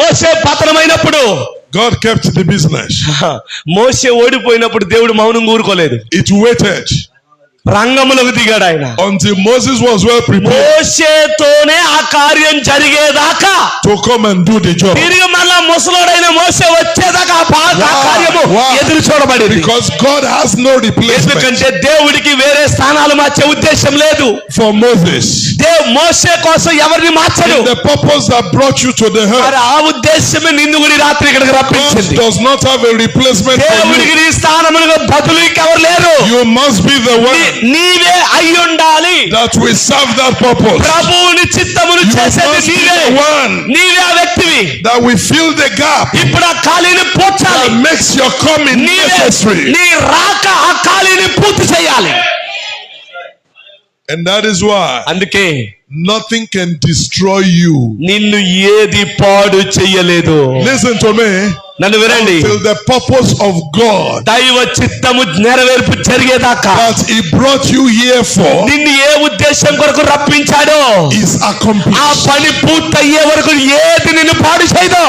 మోసే పతనమైనప్పుడు God kept the business. మోసే ఓడిపోయినప్పుడు దేవుడు మౌనం ఊరుకోలేదు It waited రంగములకు దిగాడు ఆయన until Moses was well prepared మోసేతోనే ఆ కార్యం జరిగేదాకా తిరిగి మళ్ళా ముసలోడైన మోస వచ్చేదాకా ఎదురు చూడబడి ఎందుకంటే దేవుడికి వేరే స్థానాలు మార్చే ఉద్దేశం లేదు. ఫర్ మోసెస్ మోసే కోసం ఎవరిని మార్చడు? ఆ ఉద్దేశమే నిన్ను గుడి రాత్రి ఇక్కడికి రప్పించింది. Does not have a replacement దేవుడికి నీ స్థానమునకు బదులు ఇంకెవరు లేరు. You must be the one నీవే అయి ఉండాలి ప్రభువుని చిత్తము You చేసేది must be నీవే the one నీవే ఆ వ్యక్తివి that will fill the gap ఇప్పుడు ఆ ఖాళీని పూడ్చాలి that makes your coming నీవే necessary. నీ రాక ఆ ఖాళీని పూర్తి చేయాలి And that is why అందుకే nothing can destroy you. నిన్ను ఏది పాడు చెయ్యలేదు Listen to me. నన్ను వినండి Till the purpose of God దైవ చిత్తము నెరవేర్పు జరిగేదాకా that He brought you here for నిన్ను ఏ ఉద్దేశం కొరకు రప్పించాడో ఆ. పని పూర్తయ్యే వరకు ఏది నిన్ను పాడు చేయదో